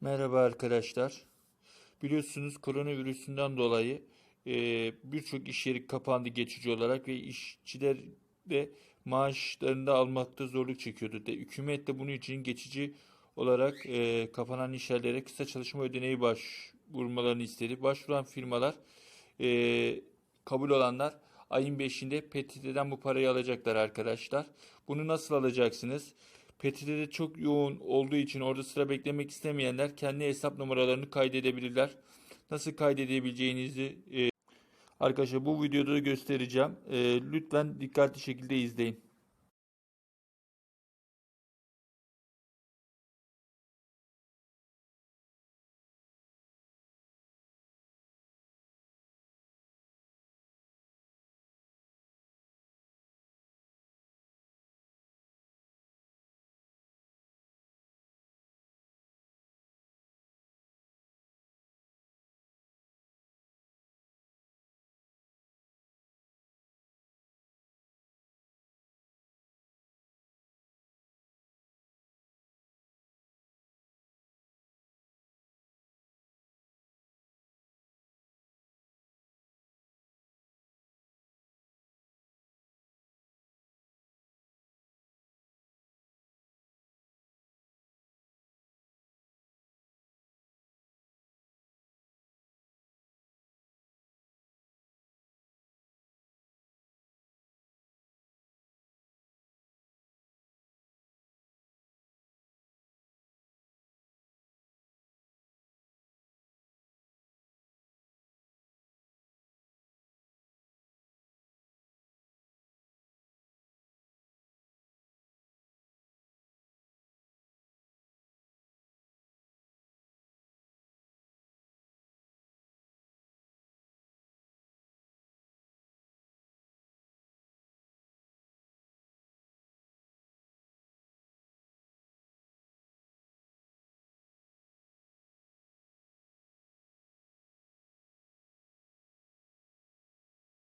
Merhaba arkadaşlar. Biliyorsunuz koronavirüsünden dolayı e, birçok iş yeri kapandı geçici olarak ve işçiler de maaşlarını da almakta zorluk çekiyordu. De, hükümet de bunun için geçici olarak e, kapanan iş yerlere kısa çalışma ödeneği başvurmalarını istedi. Başvuran firmalar e, kabul olanlar ayın 5'inde PTT'den bu parayı alacaklar arkadaşlar. Bunu nasıl alacaksınız? PTT'de çok yoğun olduğu için orada sıra beklemek istemeyenler kendi hesap numaralarını kaydedebilirler. Nasıl kaydedebileceğinizi e, arkadaşlar bu videoda da göstereceğim. E, lütfen dikkatli şekilde izleyin.